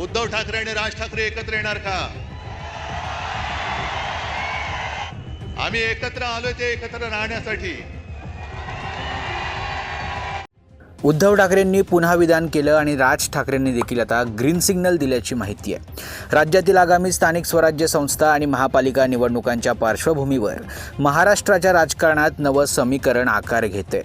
उद्धव ठाकरे आणि राज ठाकरे एकत्र येणार का? आम्ही एकत्र आलोय ते एकत्र राहण्यासाठी. उद्धव ठाकरेंनी पुन्हा विधान केलं आणि राज ठाकरेंनी देखील आता ग्रीन सिग्नल दिल्याची माहिती आहे. राज्यातील आगामी स्थानिक स्वराज्य संस्था आणि महापालिका निवडणुकांच्या पार्श्वभूमीवर महाराष्ट्राच्या राजकारणात नवं समीकरण आकार घेते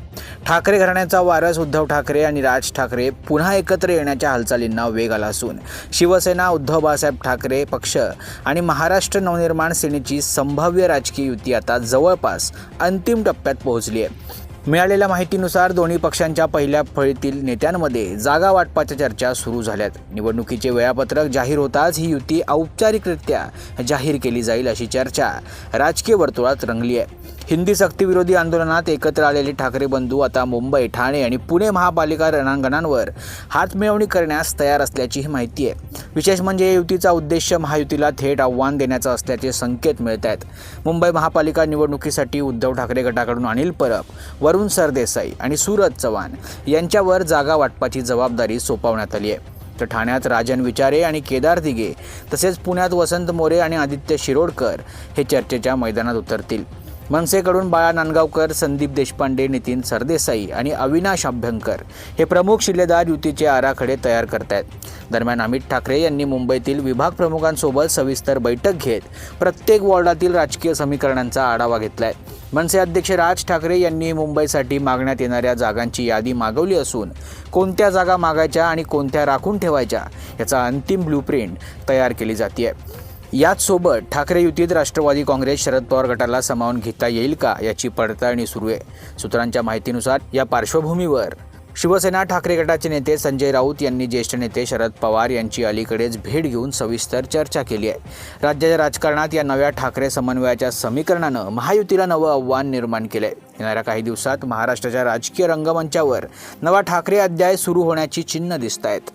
ठाकरे घराण्याचा वारस उद्धव ठाकरे आणि राज ठाकरे पुन्हा एकत्र येण्याच्या हालचालींना वेग आला असून शिवसेना उद्धव बाळासाहेब ठाकरे पक्ष आणि महाराष्ट्र नवनिर्माण सेनेची संभाव्य राजकीय युती आता जवळपास अंतिम टप्प्यात पोहोचली आहे. मिळालेल्या माहितीनुसार दोन्ही पक्षांच्या पहिल्या फळीतील नेत्यांमध्ये जागा वाटपाच्या चर्चा सुरू झाल्यात. निवडणुकीचे वेळापत्रक जाहीर होताच ही युती औपचारिकरित्या जाहीर केली जाईल अशी चर्चा राजकीय वर्तुळात रंगली आहे. हिंदी सक्तीविरोधी आंदोलनात एकत्र आलेले ठाकरे बंधू आता मुंबई ठाणे आणि पुणे महापालिका रणांगणांवर हातमिळवणी करण्यास तयार असल्याचीही माहिती आहे. विशेष म्हणजे युतीचा उद्देश महायुतीला थेट आव्हान देण्याचा असल्याचे संकेत मिळत आहेत मुंबई महापालिका निवडणुकीसाठी उद्धव ठाकरे गटाकडून अनिल परब वरुण सरदेसाई आणि सूरज चव्हाण यांच्यावर जागा वाटपाची जबाबदारी सोपवण्यात आली आहे. तर ठाण्यात राजन विचारे आणि केदार दिघे तसेच पुण्यात वसंत मोरे आणि आदित्य शिरोडकर हे चर्चेच्या मैदानात उतरतील. मनसेकडून बाळा नांदगावकर संदीप देशपांडे नितीन सरदेसाई आणि अविनाश अभ्यंकर हे प्रमुख शिल्लेदार युतीचे आराखडे तयार करतायत. दरम्यान अमित ठाकरे यांनी मुंबईतील विभाग प्रमुखांसोबत सविस्तर बैठक घेत प्रत्येक वॉर्डातील राजकीय समीकरणांचा आढावा घेतलाय. मनसे अध्यक्ष राज ठाकरे यांनी मुंबईसाठी मागण्यात येणाऱ्या जागांची यादी मागवली असून कोणत्या जागा मागायच्या आणि कोणत्या राखून ठेवायच्या याचा अंतिम ब्लूप्रिंट तयार केली जाते आहे याचसोबत ठाकरे युतीत राष्ट्रवादी काँग्रेस शरद पवार गटाला सामावून घेता येईल का याची पडताळणी सुरू आहे. सूत्रांच्या माहितीनुसार या पार्श्वभूमीवर शिवसेना ठाकरे गटाचे नेते संजय राऊत यांनी ज्येष्ठ नेते शरद पवार यांची अलीकडेच भेट घेऊन सविस्तर चर्चा केली आहे. राज्याच्या राजकारणात या नव्या ठाकरे समन्वयाच्या समीकरणानं महायुतीला नवं आव्हान निर्माण केलं आहे येणाऱ्या काही दिवसात महाराष्ट्राच्या राजकीय रंगमंचावर नवा ठाकरे अध्याय सुरू होण्याची चिन्ह दिसत आहेत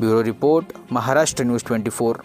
bureau report Maharashtra news twenty four.